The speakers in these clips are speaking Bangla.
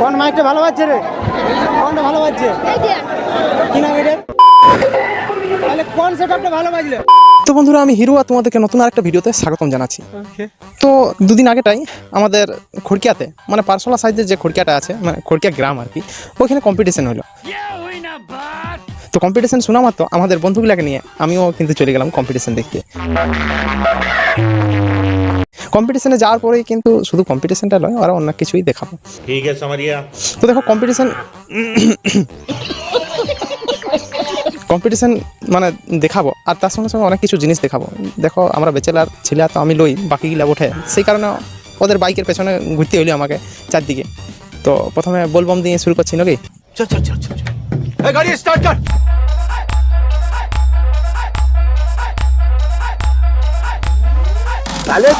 কোন মাইকটা ভালো বাজছে রে? কোনটা ভালো বাজছে? কি নাম এটা তাহলে কোন সেটআপটা ভালো বাজলো? তো বন্ধুরা আমি হিরো আর তোমাদেরকে নতুন আরেকটা ভিডিওতে স্বাগতম জানাচ্ছি। তো দুদিন আগেটাই আমাদের খড়কিয়াতে মানে পার্সোলা সাইজের যে খড়কিয়াটা আছে মানে খড়কিয়া গ্রাম আর কি ওইখানে কম্পিটিশন হলো। তো কম্পিটিশন শোনা মাত্র আমাদের বন্ধুগুলাকে নিয়ে আমিও কিন্তু চলে গেলাম কম্পিটিশন দেখতে। কম্পিটিশনে যাওয়ার পরেই কিন্তু শুধু কম্পিটিশনটা নয় ওরা অন্য কিছুই দেখাবো। ঠিক আছে আমারিয়া তো দেখো কম্পিটিশন কম্পিটিশন মানে দেখাবো আর তার সঙ্গে সঙ্গে অনেক কিছু জিনিস দেখাবো। দেখো আমরা বেচেলার ছেলে তো আমি লই বাকিগুলা উঠে। সেই কারণে ওদের বাইকের পেছনে ঘুরতে হইল আমাকে চারদিকে। তো প্রথমে বোলবম দিয়ে শুরু করছি নাকি? তাহলে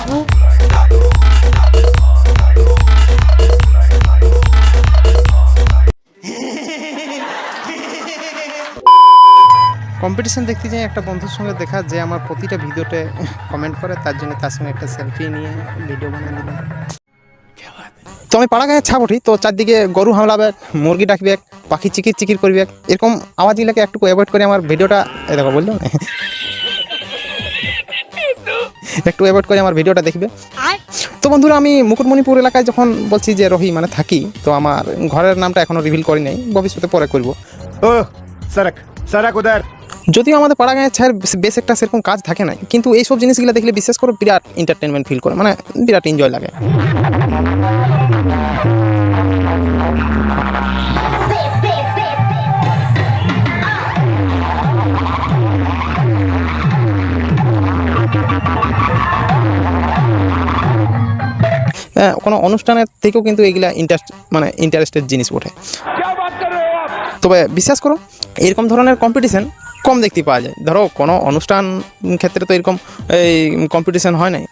কম্পিটিশান দেখতে যাই, একটা বন্ধুর সঙ্গে দেখা, যে আমার প্রতিটা ভিডিওতে কমেন্ট করে, তার জন্য তার সঙ্গে একটা সেলফি নিয়ে ভিডিও বানিয়ে দিলাম তো আমি পাড়া গায়ে ছাপটি তো চারদিকে গরু হামলাবে মুরগি ডাকবে পাখি চিকির চিকির করবে এরকম আওয়াজগুলোকে একটু অ্যাভয়েড করে আমার ভিডিওটা দেখো বলল? একটু অ্যাভয়েড করে আমার ভিডিওটা দেখবে। তো বন্ধুরা, আমি মুকুটমণিপুর এলাকায় যখন বলছি যে রহি মানে থাকি, তো আমার ঘরের নামটা এখনও রিভিল করি নাই, ভবিষ্যতে পরে করব। ও সারা কোদার। যদিও আমাদের পাড়া গায়ে ছায়ের বেশ একটা সেরকম কাজ থাকে না কিন্তু এইসব জিনিসগুলো দেখলে বিশেষ করে বিরাট এন্টারটেনমেন্ট ফিল করে মানে বিরাট এনজয় লাগে। হ্যাঁ, কোনো অনুষ্ঠানের থেকেও কিন্তু এগুলা ইন্টারেস্ট মানে ইন্টারেস্টেড জিনিস ওঠে। তবে বিশ্বাস করো, এরকম ধরনের কম্পিটিশান কম দেখতে পাওয়া যায়। ধরো, কোনো অনুষ্ঠান ক্ষেত্রে তো এরকম এই কম্পিটিশান হয় নাই।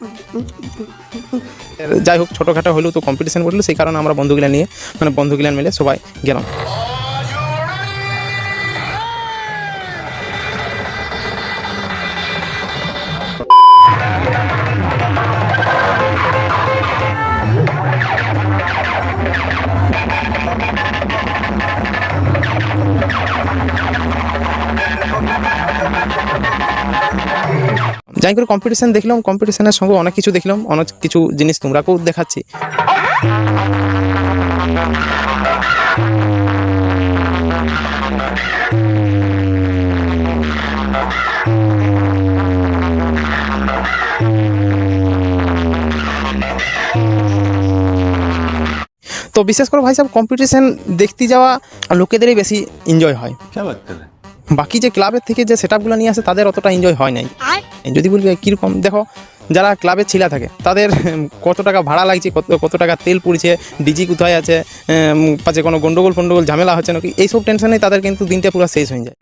যাই হোক, ছোটোখাটো হলেও তো কম্পিটিশান করল সেই কারণে আমরা বন্ধুগুলা নিয়ে মানে বন্ধুগুলা মিলে সবাই গেলাম। অনেক কম্পিটিশান দেখলাম কম্পিটিশানের সঙ্গে অনেক কিছু দেখলাম অনেক কিছু জিনিস তোমরাকেও দেখাচ্ছি। তো বিশেষ করে ভাই সাহেব কম্পিটিশান দেখতে যাওয়া লোকেদেরই বেশি এনজয় হয়। বাকি যে ক্লাবের থেকে যে সেট নিয়ে আসে তাদের অতটা এনজয় হয় নাই। যদি বলবি কীরকম, দেখো, যারা ক্লাবের ছিলা থাকে, তাদের কত টাকা ভাড়া লাগছে, কত কত টাকা তেল পুড়ছে, ডিজি কোথায় আছে পাশে কোনো গন্ডগোল ফন্ডগোল, ঝামেলা হচ্ছে নাকি, এইসব টেনশনেই তাদের কিন্তু দিনটা পুরো শেষ হয়ে যায়।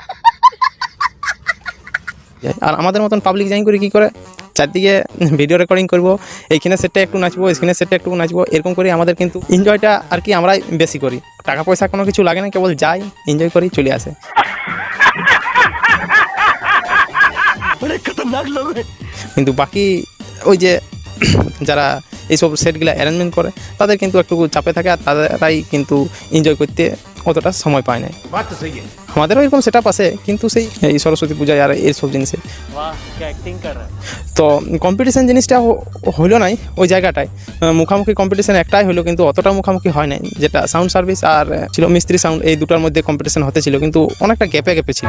আর আমাদের মতন পাবলিক জাইন করে কী করে, চারদিকে ভিডিও রেকর্ডিং করব, এইখানে সেটটা একটু নাচবো, এইখানে সেটটা একটু নাচবো, এরকম করে আমাদের কিন্তু এনজয়টা আর কি আমরাই বেশি করি। টাকা পয়সা কোনো কিছু লাগে না, কেবল যাই এনজয় করি, চলে আসে। লাগল। কিন্তু বাকি ওই যে যারা এইসব সেটগুলো অ্যারেঞ্জমেন্ট করে তাদের কিন্তু একটু চাপে থাকে আর তারাই কিন্তু এনজয় করতে অতটা সময় পায় না। আমাদেরও এরকম সেট আপ আছে কিন্তু সেই এই সরস্বতী পূজায় আর এইসব জিনিসে। তো কম্পিটিশান জিনিসটা হলো নাই ওই জায়গাটায়। মুখামুখি কম্পিটিশান একটাই হলো কিন্তু অতটা মুখামুখি হয় নাই। যেটা সাউন্ড সার্ভিস আর ছিল মিস্ত্রি সাউন্ড এই দুটার মধ্যে কম্পিটিশান হতে ছিল কিন্তু অনেকটা গ্যাপে গ্যাপে ছিল।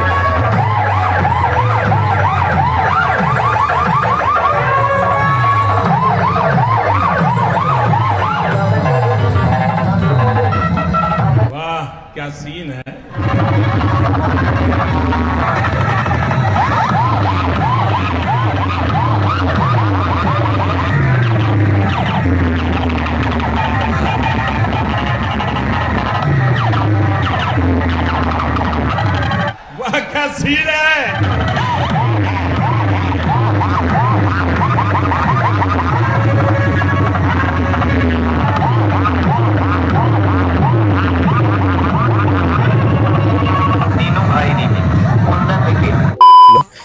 वाह क्या सीन है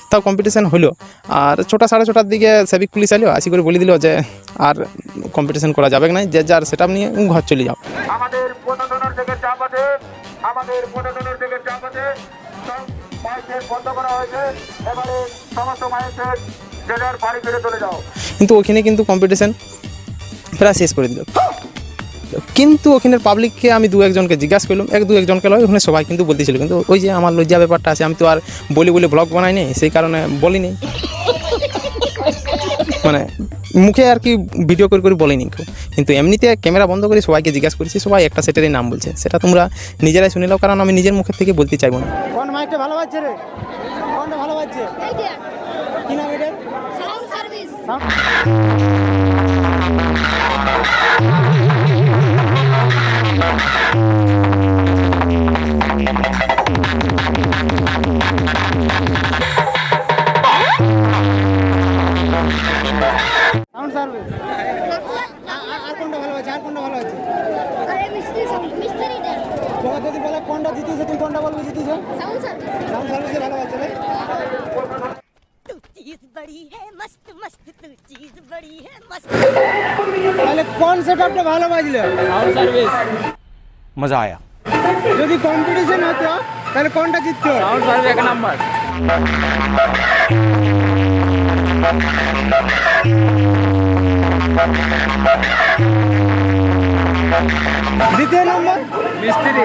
তা কোথাও কম্পিটিশন হলো আর ছটা সাড়ে ছটার দিকে সেবিক পুলিশ এলো আসি করে বলে দিল যে আর কম্পিটিশন করা যাবে না যে যার সেটা নিয়ে ঘর চলে যাও আমাদের প্রশাসনের থেকে চাপ আছে আমাদের প্রশাসনের থেকে চাপ আছে সব কিন্তু ওখানে কিন্তু কম্পিটিশন প্রায় শেষ করে দিল। কিন্তু ওখানের পাবলিককে আমি দু একজনকে জিজ্ঞাসা করলাম, এক দু একজনকে লয়, ওখানে সবাই কিন্তু বলতেছিল, কিন্তু ওই যে আমার লজ্জা ব্যাপারটা আছে, আমি তো আর বলি বলে ব্লগ বানাইনি সেই কারণে বলিনি। মানে মুখে আর কি ভিডিও করে করে বলেনি কেউ। কিন্তু এমনিতে ক্যামেরা বন্ধ করে সবাইকে জিজ্ঞাসা করেছি সবাই একটা সেটেরই নাম বলছে। সেটা তোমরা নিজেরাই শুনে নাও কারণ আমি নিজের মুখের থেকে বলতে চাইব না। কোন মাইকটা ভালো বাজছে রে? কোনটা ভালো বাজছে কি নাম এটা? সার্ভিস। সাউন্ড সার্ভিস আর কোনটা ভালো আছে আর কোনটা ভালো হয়েছে? তোমার যদি বলে কোনটা জিতেছে তুই কোনটা বলবি জিতেছো সাউন্ড সার্ভিসে। ভালো হয়েছে তাহলে ভালো বাজলো? Sound service. মজা আয়া। যদি কম্পিটিশন হতো তাহলে কোনটা জিততো সাউন্ড সার্ভিস এক নাম্বার। দ্বিতীয় নম্বর? মিস্ত্রি।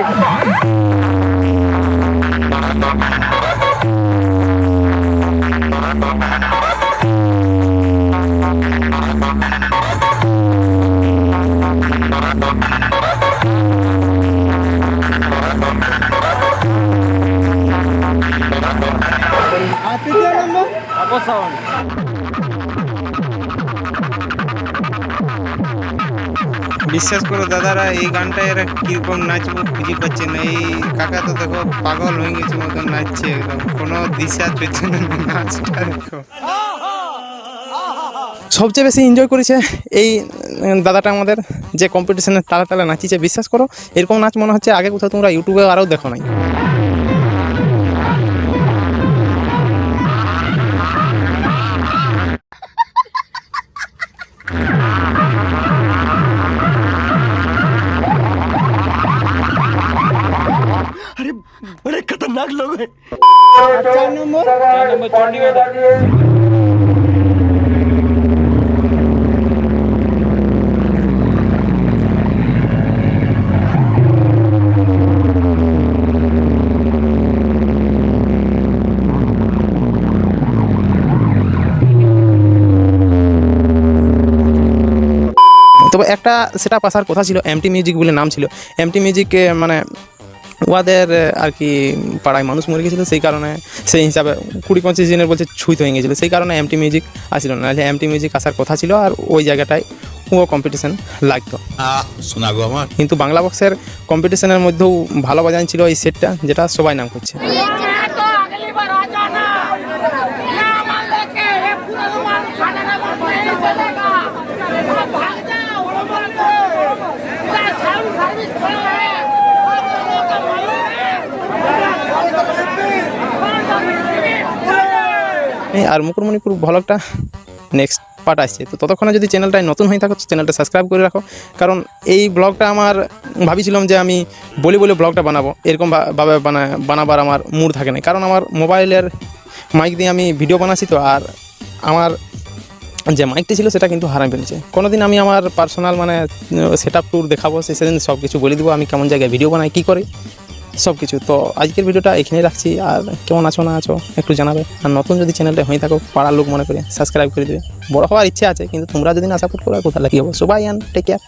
বিশ্বাস করো দাদারা এই গানটা এরা কীরকম নাচবো খুঁজে পাচ্ছে না। এই কাকা তো দেখো পাগল হয়ে গেছে মতন নাচছে একদম। কোনো দিশা পেচ্ছে না নাচটা দেখো। সবচেয়ে বেশি এনজয় করেছে এই দাদাটা আমাদের যে কম্পিটিশনে তালা তালা নাচিছে বিশ্বাস করো এরকম নাচ মনে হচ্ছে আগে কোথাও তোমরা ইউটিউবে আরও দেখো নাই। अरे बड़े खतरनाक लोग है अच्छा नंबर नंबर छोड़ने वाला একটা সেটা আসার কথা ছিল এমটি মিউজিক বলে নাম ছিল। এমটি মিউজিক মানে ওদের আর কি পাড়ায় মানুষ মরে গেছিল সেই কারণে সেই হিসাবে কুড়ি পঁচিশ দিনের বলছে ছুঁত হয়ে গেছিল। সেই কারণে এমটি মিউজিক আসছিল না নাহলে এমটি মিউজিক আসার কথা ছিল আর ওই জায়গাটায় ও কম্পিটিশন লাগতো। শোনা গো আমার। কিন্তু বাংলা বক্সের কম্পিটিশনের মধ্যেও ভালো বাজান ছিল এই সেটটা যেটা সবাই নাম করছে। আর মুকুরমণিপুর ভ্লগটা নেক্সট পার্ট আসছে। তো ততক্ষণে যদি চ্যানেলটায় নতুন হয়ে থাকো চ্যানেলটা সাবস্ক্রাইব করে রাখো। কারণ এই ব্লগটা আমার ভাবিছিলাম যে আমি বলে বলে ব্লগটা বানাবো। এরকম ভাবে বানাবার আমার মুড থাকে না কারণ আমার মোবাইলের মাইক দিয়ে আমি ভিডিও বানাচ্ছি তো, আর আমার যে মাইকটি ছিল সেটা কিন্তু হারাই ফেলেছে কোনোদিন আমি আমার পার্সোনাল মানে সেট আপ ট্যুর দেখাবো সেদিন সব কিছু বলে দেবো, আমি কেমন জায়গায় ভিডিও বানাই, কী করে। সব কিছু তো আজকের ভিডিওটা এখানেই রাখছি। আর কেমন আছো, না আছো, একটু জানাবে। আর নতুন যদি চ্যানেলটা হয়ে থাকো, পাড়ার লোক মনে করে সাবস্ক্রাইব করে দেবে। বড় হওয়ার ইচ্ছে আছে, কিন্তু তোমরা যদি না সাপোর্ট করো কোথায় লাগিয়ে সবাই আন টেক কেয়ার